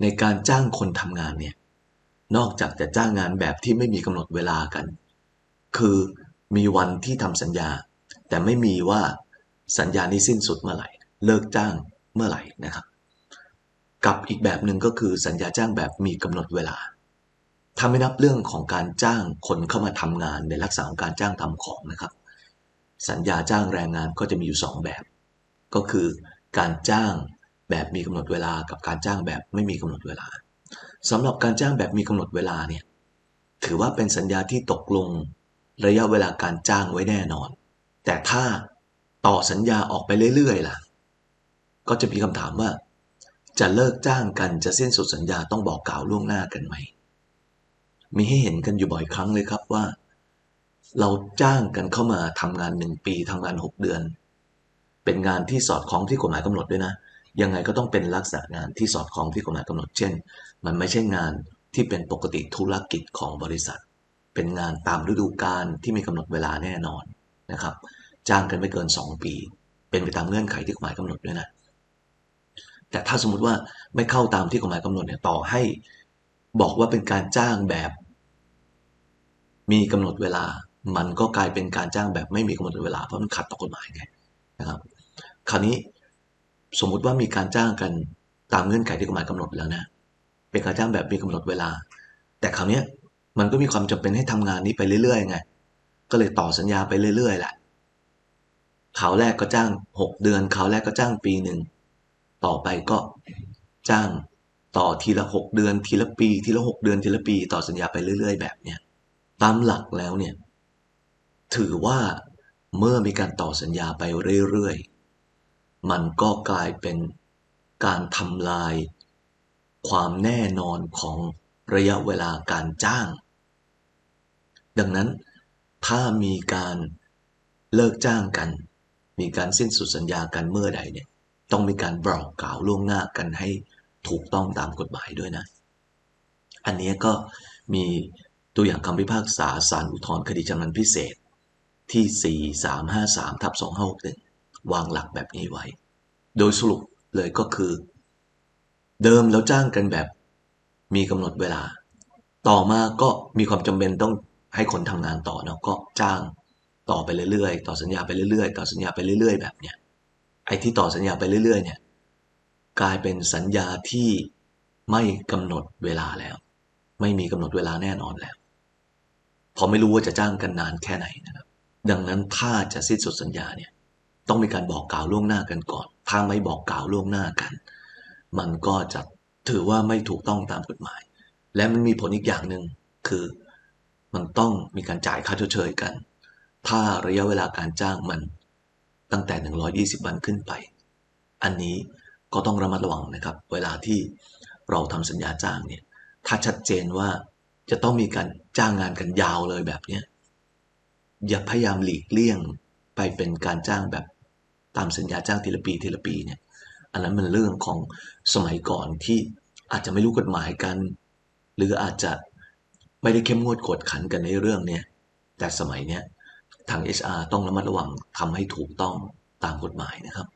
ในการจ้างคนทำงานเนี่ย นอกจากจะจ้างงานแบบที่ไม่มีกำหนดเวลากัน คือมีวันที่ทำสัญญา แต่ไม่มีว่าสัญญานี้สิ้นสุดเมื่อไหร่ เลิกจ้างเมื่อไหร่นะครับ กับอีกแบบหนึ่งก็คือสัญญาจ้างแบบมีกำหนดเวลาถ้าไม่นับเรื่องของการจ้างคนเข้ามาทำงานในลักษณะของการจ้างทำของนะครับ สัญญาจ้างแรงงานก็จะมีอยู่สองแบบ ก็คือการจ้าง แบบมีกำหนดเวลากับการจ้างแบบไม่มีกำหนดเวลาสำหรับการจ้างแบบมีกำหนดเวลาเนี่ยถือว่าเป็นสัญญาที่ตกลงระยะเวลาการจ้างไว้แน่นอน แต่ถ้าต่อสัญญาออกไปเรื่อยๆล่ะ ก็จะมีคำถามว่า จะเลิกจ้างกันจะสิ้นสุดสัญญาต้องบอกกล่าวล่วงหน้ากันไหมมีให้เห็นกันอยู่บ่อยครั้งเลยครับว่า เราจ้างกันเข้ามาทำงานหนึ่งปีทำงานหกเดือน เป็นงานที่สอดคล้องที่กฎหมายกำหนดด้วยนะ ยังไงก็ต้องเป็นลักษณะงานที่สอดคล้องที่กฎหมายกำหนด เช่น มันไม่ใช่งานที่เป็นปกติธุรกิจของบริษัท เป็นงานตามฤดูกาลที่มีกำหนดเวลาแน่นอนนะครับ จ้างกันไม่เกิน 2 ปี เป็นไปตามเงื่อนไขที่กฎหมายกำหนดด้วยนะแต่ถ้าสมมุติว่าไม่เข้าตามที่กฎหมายกำหนดเนี่ยต่อให้บอกว่าเป็นการจ้างแบบ มีกำหนดเวลา มันก็กลายเป็นการจ้างแบบไม่มีกำหนดเวลาเพราะมันขัดต่อกฎหมายไงนะครับ คราวนี้ สมมุติว่ามีการจ้างกันตามเงื่อนไขที่กฎหมายกำหนดแล้วนะ เป็นการจ้างแบบมีกำหนดเวลา แต่คราวนี้มันก็มีความจำเป็นให้ทำงานนี้ไปเรื่อยๆไง ก็เลยต่อสัญญาไปเรื่อยๆแหละขาวแรกก็จ้างหกเดือนขาวแรกก็จ้างปีหนึ่ง ต่อไปก็จ้างต่อทีละหกเดือน ทีละปี ทีละหกเดือน ทีละปี ต่อสัญญาไปเรื่อย ๆ แบบเนี้ย ตามหลักแล้วเนี่ย ถือว่าเมื่อมีการต่อสัญญาไปเรื่อยๆ มันก็กลายเป็นการทำลายความแน่นอนของระยะเวลาการจ้าง ดังนั้นถ้ามีการเลิกจ้างกัน มีการสิ้นสุดสัญญากันเมื่อใดเนี่ย ต้องมีการบอกกล่าวล่วงหน้ากันให้ถูกต้องตามกฎหมายด้วยนะ อันนี้ก็มีตัวอย่างคำพิพากษาศาลอุทธรณ์คดีจำนันพิเศษที่ 4353ทับ2561 วางหลักแบบนี้ไว้ โดยสรุปเลยก็คือ เดิมแล้วจ้างกันแบบ มีกำหนดเวลา ต่อมาก็มีความจำเป็นต้องให้คนทำงานต่อเนาะก็จ้างต่อไปเรื่อยๆ ต่อสัญญาไปเรื่อยๆ ต่อสัญญาไปเรื่อยๆ แบบเนี้ย ไอ้ที่ต่อสัญญาไปเรื่อยๆ เนี่ย กลายเป็นสัญญาที่ไม่กำหนดเวลาแล้ว ไม่มีกำหนดเวลาแน่นอนแล้ว พอไม่รู้ว่าจะจ้างกันนานแค่ไหนนะครับ ดังนั้นถ้าจะสิ้นสุดสัญญาเนี่ย ต้องมีการบอกกล่าวล่วงหน้ากันก่อน ถ้าไม่บอกกล่าวล่วงหน้ากัน มันก็จะถือว่าไม่ถูกต้องตามกฎหมาย และมันมีผลอีกอย่างหนึ่งคือ มันต้องมีการจ่ายค่าชดเชยกัน ถ้าระยะเวลาการจ้างมันตั้งแต่ 120 วันขึ้นไป อันนี้ก็ต้องระมัดระวังนะครับ เวลาที่เราทำสัญญาจ้างเนี่ย ถ้าชัดเจนว่าจะต้องมีการจ้างงานกันยาวเลยแบบเนี้ยอย่าพยายามหลีกเลี่ยงไปเป็นการจ้างแบบ ตามสัญญาจ้างทีละปีทีละปีเนี่ยอันนั้นมันเรื่องของสมัยก่อนที่อาจจะไม่รู้กฎหมายกัน หรืออาจจะไม่ได้เข้มงวดกดขันกันในเรื่องเนี้ยแต่สมัยเนี้ยทาง HR ต้องระมัดระวังทำให้ถูกต้องตามกฎหมายนะครับ